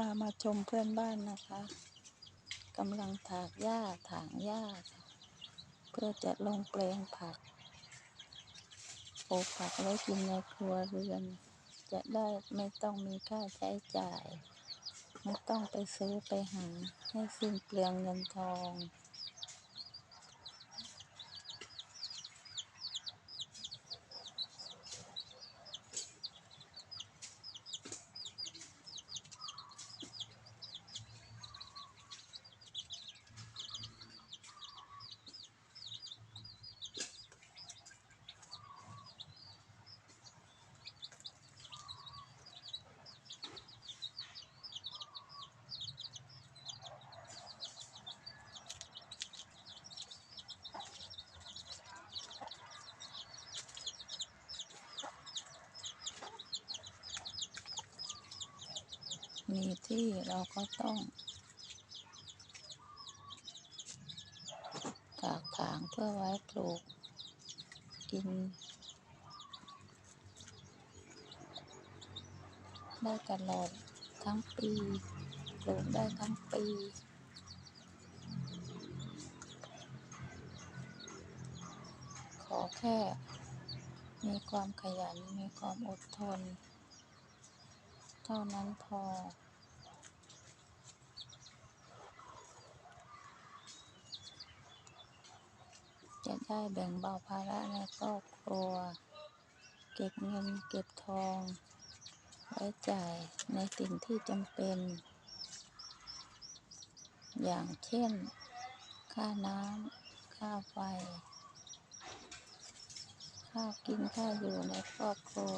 พามาชมเพื่อนบ้านนะคะกำลังถากหญ้าถางหญ้าเพื่อจะลงแปลงผักปลูกผักไว้กินในครัวเรือน จะได้ไม่ต้องมีค่าใช้จ่าย ไม่ต้องไปซื้อไปหาให้สิ้นเปลืองเงินทอง มีที่เราก็ต้องถากถางเพื่อไว้ปลูกกิน ได้ตลอดทั้งปีปลูกได้ทั้งปีขอแค่มีความขยัน มีความอดทน เท่านั้นพอ จะได้แบ่งเบาภาระในครอบครัว เก็บเงินเก็บทอง ไว้จ่ายในสิ่งที่จำเป็น อย่างเช่น ค่าน้ำ ค่าไฟ ค่ากินค่าอยู่ในครอบครัว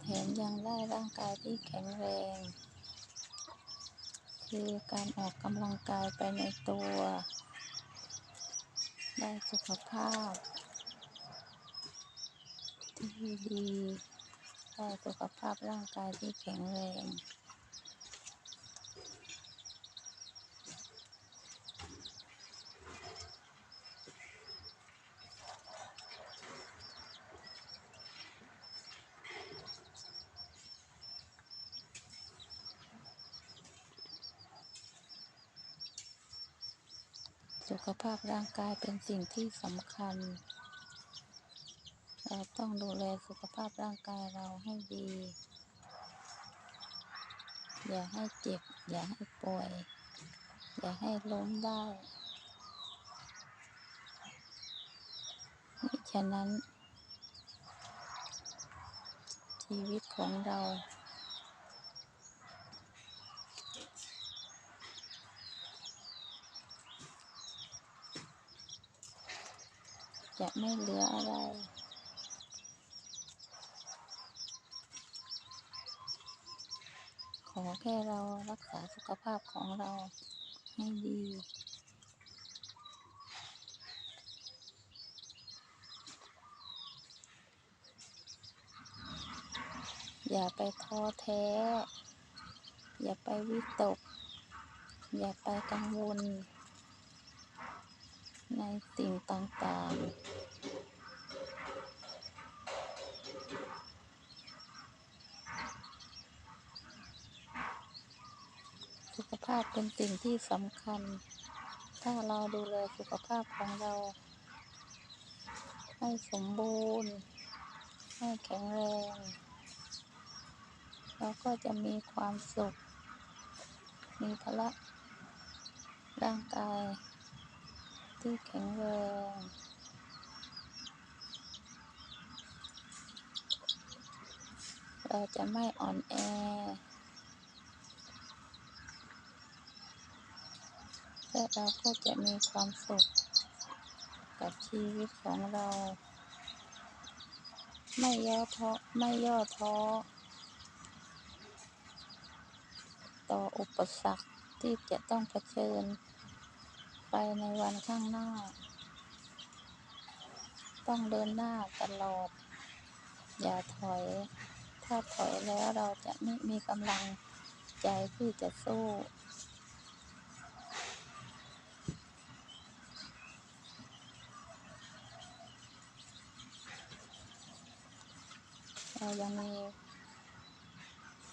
แถม ยังได้ร่างกายที่แข็งแรง คือการออกกำลังกายไปในตัว ได้สุขภาพ ที่ดี ได้สุขภาพร่างกายที่แข็งแรง สุขภาพร่างกายเป็นสิ่งที่สำคัญ เราต้องดูแลสุขภาพร่างกายเราให้ดี อย่าให้เจ็บ อย่าให้ป่วย อย่าให้ล้มได้มิฉะนั้น ชีวิตของเรา จะไม่เหลืออะไร ขอแค่เรารักษาสุขภาพของเราให้ดี อย่าไปท้อแท้ อย่าไปวิตก อย่าไปกังวล ในสิ่งต่างๆ สุขภาพเป็นสิ่งที่สำคัญ ถ้าเราดูแลสุขภาพของเรา ให้สมบูรณ์ ให้แข็งแรง เราก็จะมีความสุข มีพละร่างกาย ที่แข็งแรงเราจะไม่อ่อนแอ และเราก็จะมีความสุข กับชีวิตของเรา ไม่ย่อท้อไม่ย่อท้อ ต่ออุปสรรคที่จะต้องเผชิญ ไปในวันข้างหน้า ต้องเดินหน้าตลอด อย่าถอย ถ้าถอยแล้วเราจะไม่มีกำลังใจที่จะสู้เรายังมี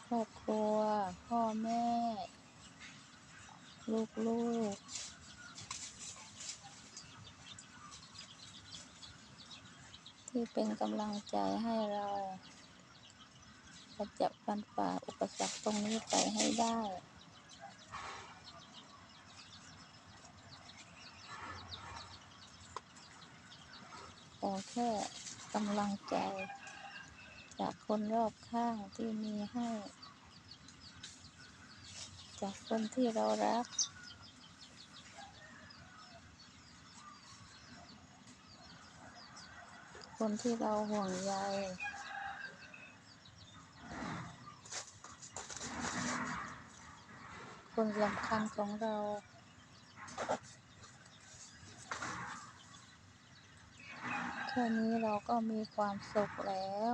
ครอบครัว พ่อแม่ ลูกๆ ที่เป็นกำลังใจให้เราเราจะฟันฝ่าอุปสรรคตรงนี้ไปให้ได้ขอแค่กำลังใจ จากคนรอบข้างที่มีให้ จากคนที่เรารัก คนที่เราห่วงใยคนสำคัญของเราแค่นี้เราก็มีความสุขแล้ว